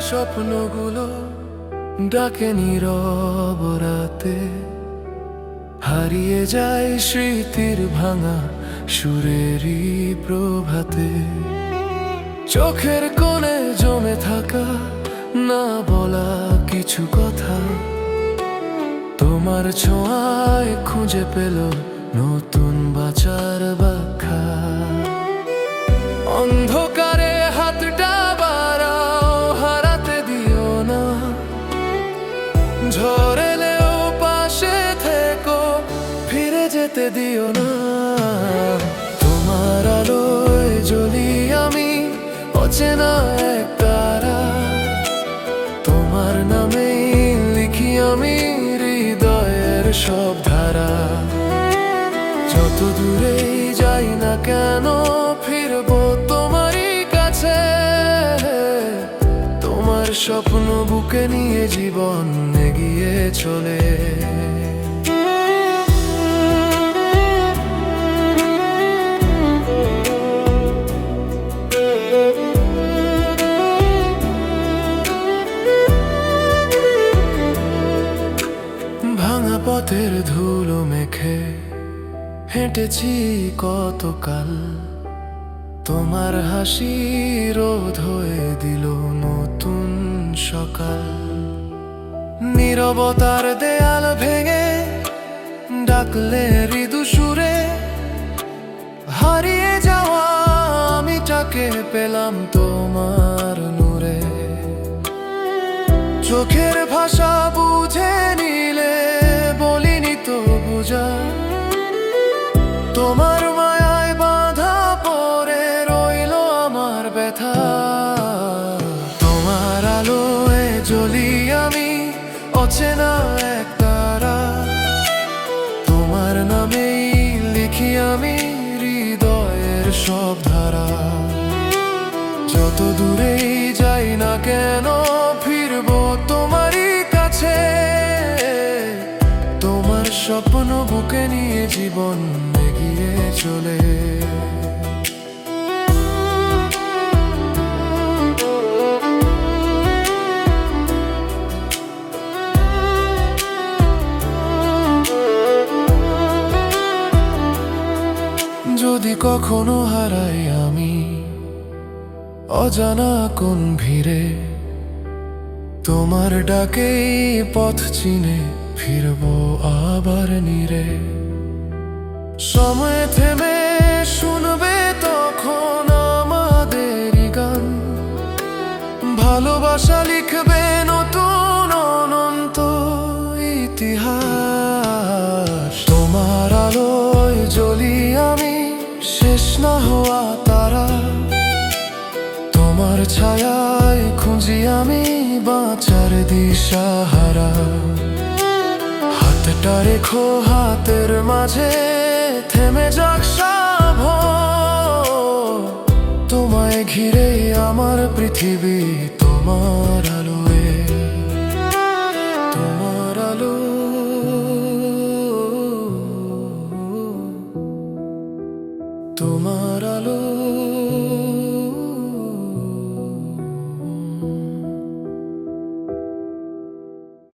স্বপ্নগুলো ডাকে নীরব রাতে। হারিয়ে যায় স্মৃতির ভাঙা সুরেরই প্রভাতে। চোখের কোণে জমে থাকা না বলা কিছু কথা। তোমার ছোঁয়ায় খুঁজে পেল নতুন বাঁচার ব্যাখ্যা অন্ধকারে যেতে দিও না। তোমার আলোয় জ্বলি আমি অচেনা এক তারা। তোমার নামে লিখি আমি হৃদয়ের সব ধারা। যত দূরেই যাই না কেন ফিরবো তোমারই কাছে। তোমার স্বপ্ন বুকে নিয়ে জীবন এগিয়ে চলে। পথের ধুলো মেখে হেঁটেছি কতকাল। তোমার হাসি রোধ হয়ে দিল নতুন সকাল। নীরবতার দেয়াল ভেঙে ডাকলে মৃদু সুরে, হারিয়ে যাওয়া আমি আমিটাকে পেলাম তোমার নূরে। চোখের ভাষা ব্যথা তোমার আলোয় জ্বলি আমি অচেনা এক তারা। তোমার নামেই লিখি আমি হৃদয়ের সব ধারা। যত দূরেই যাই না কেন ফিরবো তোমারই কাছে। তোমার স্বপ্ন বুকে নিয়ে জীবন এগিয়ে চলে। যদি কখনো হারাই আমি, অজানা কোন ভিড়ে তোমার ডাকেই পথ চিনে ফিরবো আবার নিরে। সময় থেমে শুনবে তখন আমাদের গান, ভালোবাসা লিখবে না হওয়া তারা। তোমার ছায়ায় খুঁজি আমি বাঁচার দিশাহারা। হাতটা রেখো হাতের মাঝে, থেমে যাক সাভ তোমায় ঘিরে আমার পৃথিবী তোমার